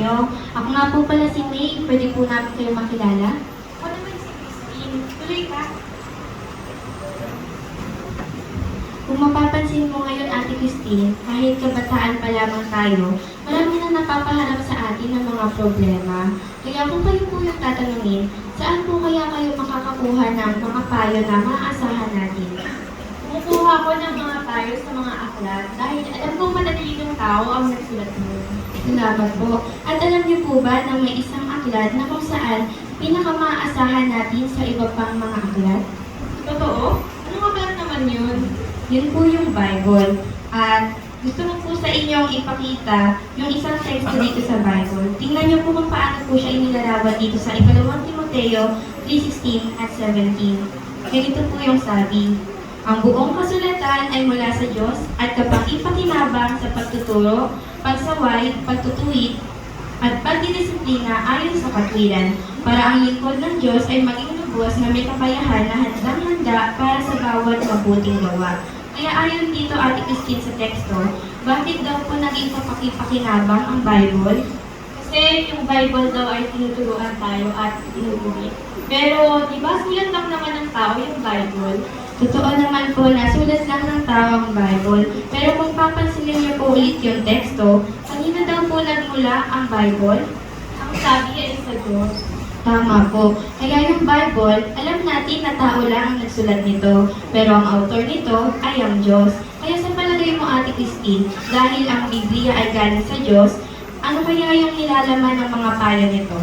inyo. Ako nga po pala si May. Pwede po namin kayo makilala? Ako naman si Christine. Tuloy ka. Kung mapapansin mo ngayon, Ate Christine, kahit kabataan pa lamang tayo, marami na napapaharap sa atin ng mga problema. Kaya kung kayo po yung tatanungin, saan po kaya kayo makakakuha ng mga payo na maaasahan natin? Kumukuha ko ng mga payo sa mga aklat dahil alam ko matatilinong tao ang nagsulat mo. Salamat po. At alam niyo po ba na may isang aklat na kung saan pinakamaasahan natin sa iba pang mga aklat? Totoo? Anong aklat naman yun? Yun po yung Bible. At gusto ko po sa inyong ipakita yung isang text dito sa Bible. Tingnan niyo po kung paano po siya inilarawan dito sa ikalawang Timoteo 3.16 at 17. Ganito po yung sabi. Ang buong kasulatan ay mula sa Diyos at kapag ipakinabang sa pagtuturo, pagsaway, pagtutuwid, at pagdidisiplina ayon sa katwiran, para ang lingkod ng Diyos ay maging lubos na may kakayahan na handang-handa para sa bawat mabuting gawa. Kaya ayon dito Ate Christine sa teksto, bakit daw po naging kapakipakinabang ang Bible? Kasi yung Bible daw ay tinuturuan tayo at tinuturi. Pero, di ba, sulat lang naman ng tao yung Bible. Totoo naman po na sulat lang ng tao ang Bible, pero kung papansinin niyo po ulit yung teksto, kanino daw po nagmula ang Bible? Ang sabi ay sa Diyos. Tama po. Kaya yung Bible, alam natin na tao lang ang nagsulat nito. Pero ang author nito ay ang Diyos. Kaya sa palagay mo, Ate Christine, dahil ang Biblia ay galing sa Diyos, ano kaya yung nilalaman ng mga payo nito?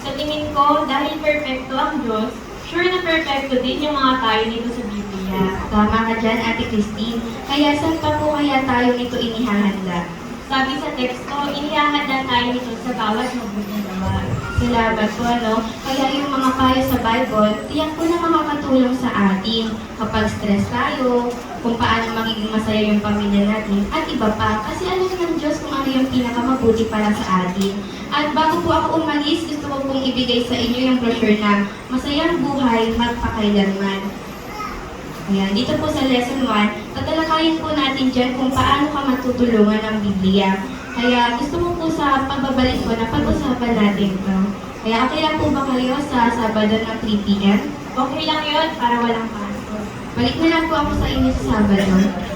Sa tingin ko, dahil perfecto ang Diyos, sure na perfecto din yung mga tayo nito sa Biblia. Tama ka dyan, Ate Christine. Kaya saan pa po kaya tayo nito inihahanda? Sabi sa teksto, inihahanda tayo nito sa bawat mabuting gawa. Salamat po, ano? Kaya yung mga payo sa Bible, tiyak po na makakatulong sa atin kapag stress tayo, kung paano magiging masaya yung pamilya natin, at iba pa. Kasi alam ng Diyos kung ano yung pinakamabuti para sa atin. At bago po ako umalis, gusto ko pong ibigay sa inyo yung brochure na Masayang Buhay Magpakailanman. Ayan, dito po sa lesson 1, tatalakayin po natin dyan kung paano ka matutulungan ng Biblia. Kaya gusto mo po sa pagbabalik ko na pag-usapan natin ito. Kaya okay lang po ba kayo sa Sabado ng 3 p.m.? Okay lang yun para walang pasok. Balik na lang po ako sa inyo sa Sabado.